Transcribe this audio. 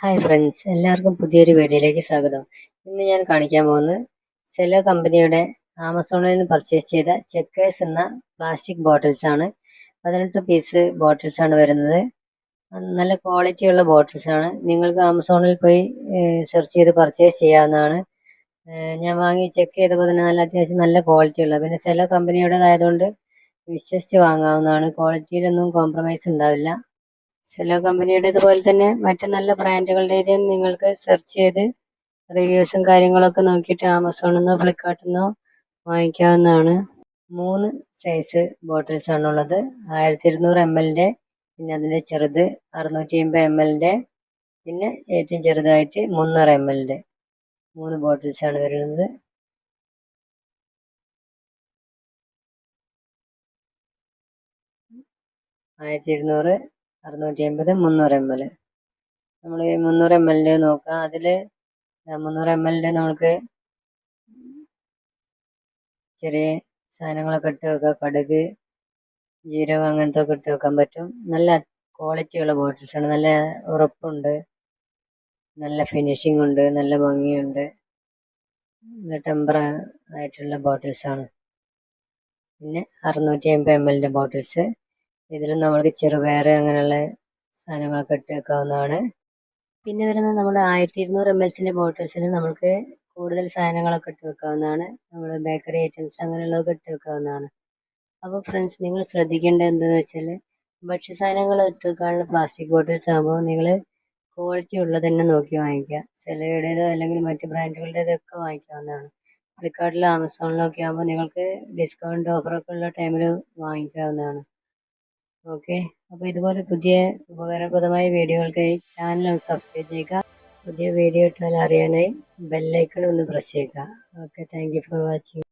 Hi friends എല്ലാവർക്കും പുതിയൊരു വീഡിയോയിലേക്ക് സ്വാഗതം. ഇന്ന് ഞാൻ കാണിക്കാൻ പോകുന്നത് സെല കമ്പനിയുടെ ആമസോണിൽ നിന്ന് പർച്ചേസ് ചെയ്ത ചെക്കേഴ്സ് എന്ന പ്ലാസ്റ്റിക് ബോട്ടിൽസ് ആണ്. പതിനെട്ട് പീസ് ബോട്ടിൽസ് ആണ് വരുന്നത്. നല്ല ക്വാളിറ്റിയുള്ള ബോട്ടിൽസ് ആണ്. നിങ്ങൾക്ക് ആമസോണിൽ പോയി സെർച്ച് ചെയ്ത് പർച്ചേസ് ചെയ്യാവുന്നതാണ്. ഞാൻ വാങ്ങി ചെക്ക് ചെയ്തപ്പോൾ തന്നെ നല്ല അത്യാവശ്യം നല്ല ക്വാളിറ്റി ഉള്ള പിന്നെ സെല കമ്പനിയുടേതായതുകൊണ്ട് വിശ്വസിച്ച് വാങ്ങാവുന്നതാണ്. ക്വാളിറ്റിയിലൊന്നും കോംപ്രമൈസ് ഉണ്ടാവില്ല. സെല്ലോ കമ്പനിയുടെ ഇതുപോലെ തന്നെ മറ്റ് നല്ല ബ്രാൻഡുകളുടേതും നിങ്ങൾക്ക് സെർച്ച് ചെയ്ത് റിവ്യൂസും കാര്യങ്ങളൊക്കെ നോക്കിയിട്ട് ആമസോണിൽ നിന്നോ ഫ്ലിപ്കാർട്ടിൽ നിന്നോ വാങ്ങിക്കാവുന്നതാണ്. മൂന്ന് സൈസ് ബോട്ടിൽസ് ആണുള്ളത്. ആയിരത്തി ഇരുന്നൂറ് എം എല്ലിന്റെ പിന്നെ അതിന്റെ ചെറുത് അറുന്നൂറ്റി അമ്പത് എം എല്ലിന്റെ പിന്നെ ഏറ്റവും ചെറുതായിട്ട് മുന്നൂറ് എം എല്ലിന്റെ മൂന്ന് ബോട്ടിൽസ് ആണ് വരുന്നത്. ആയിരത്തി ഇരുന്നൂറ് അറുന്നൂറ്റി അമ്പത് മുന്നൂറ് എം എൽ നമ്മൾ മുന്നൂറ് എം എല്ലിന്റെ നോക്കുക അതിൽ മുന്നൂറ് എം എല്ലിന്റെ നമുക്ക് ചെറിയ സാധനങ്ങളൊക്കെ ഇട്ട് വെക്കാം കടുക് ജീരകം അങ്ങനത്തെ ഒക്കെ ഇട്ട് വെക്കാൻ പറ്റും. നല്ല ക്വാളിറ്റിയുള്ള ബോട്ടിൽസ് ആണ്. നല്ല ഉറപ്പുണ്ട്. നല്ല ഫിനിഷിംഗ് ഉണ്ട്. നല്ല ഭംഗിയുണ്ട്. നല്ല ടെമ്പർ ആയിട്ടുള്ള ബോട്ടിൽസ് ആണ്. പിന്നെ അറുന്നൂറ്റി അമ്പത് എം എല്ലിന്റെ ബോട്ടിൽസ്. ഇതിൽ നമ്മൾക്ക് ചെറുപയർ അങ്ങനെയുള്ള സാധനങ്ങളൊക്കെ ഇട്ട് വെക്കാവുന്നതാണ്. പിന്നെ വരുന്നത് നമ്മുടെ ആയിരത്തി ഇരുന്നൂറ് എം എൽസിന്റെ ബോട്ടിൽസിൽ നമ്മൾക്ക് കൂടുതൽ സാധനങ്ങളൊക്കെ ഇട്ട് വെക്കാവുന്നതാണ്. നമ്മൾ ബേക്കറി ഐറ്റംസ് അങ്ങനെയുള്ളതൊക്കെ ഇട്ട് വെക്കാവുന്നതാണ്. അപ്പോൾ ഫ്രണ്ട്സ് നിങ്ങൾ ശ്രദ്ധിക്കേണ്ടത് എന്താണെന്ന് വെച്ചാൽ ഭക്ഷ്യസാധനങ്ങൾ ഇട്ട് വെക്കാനുള്ള പ്ലാസ്റ്റിക് ബോട്ടിൽസ് ആകുമ്പോൾ നിങ്ങൾ ക്വാളിറ്റി ഉള്ളത് തന്നെ നോക്കി വാങ്ങിക്കുക. സെലയുടേതോ അല്ലെങ്കിൽ മറ്റ് ബ്രാൻഡുകളുടേതോ ഒക്കെ വാങ്ങിക്കാവുന്നതാണ്. ഫ്ലിപ്കാർട്ടിലോ ആമസോണിലോ ഒക്കെ ആകുമ്പോൾ നിങ്ങൾക്ക് ഡിസ്കൗണ്ട് ഓഫറൊക്കെ ഉള്ള ടൈമിൽ വാങ്ങിക്കാവുന്നതാണ്. ഓക്കെ. അപ്പോൾ ഇതുപോലെ പുതിയ ഉപകാരപ്രദമായ വീഡിയോകൾക്കായി ചാനൽ ഒന്ന് സബ്സ്ക്രൈബ് ചെയ്യുക. പുതിയ വീഡിയോ ഇട്ടാൽ അറിയാനായി ബെല്ലൈക്കൺ ഒന്ന് പ്രസ് ചെയ്യുക. Okay thank for watching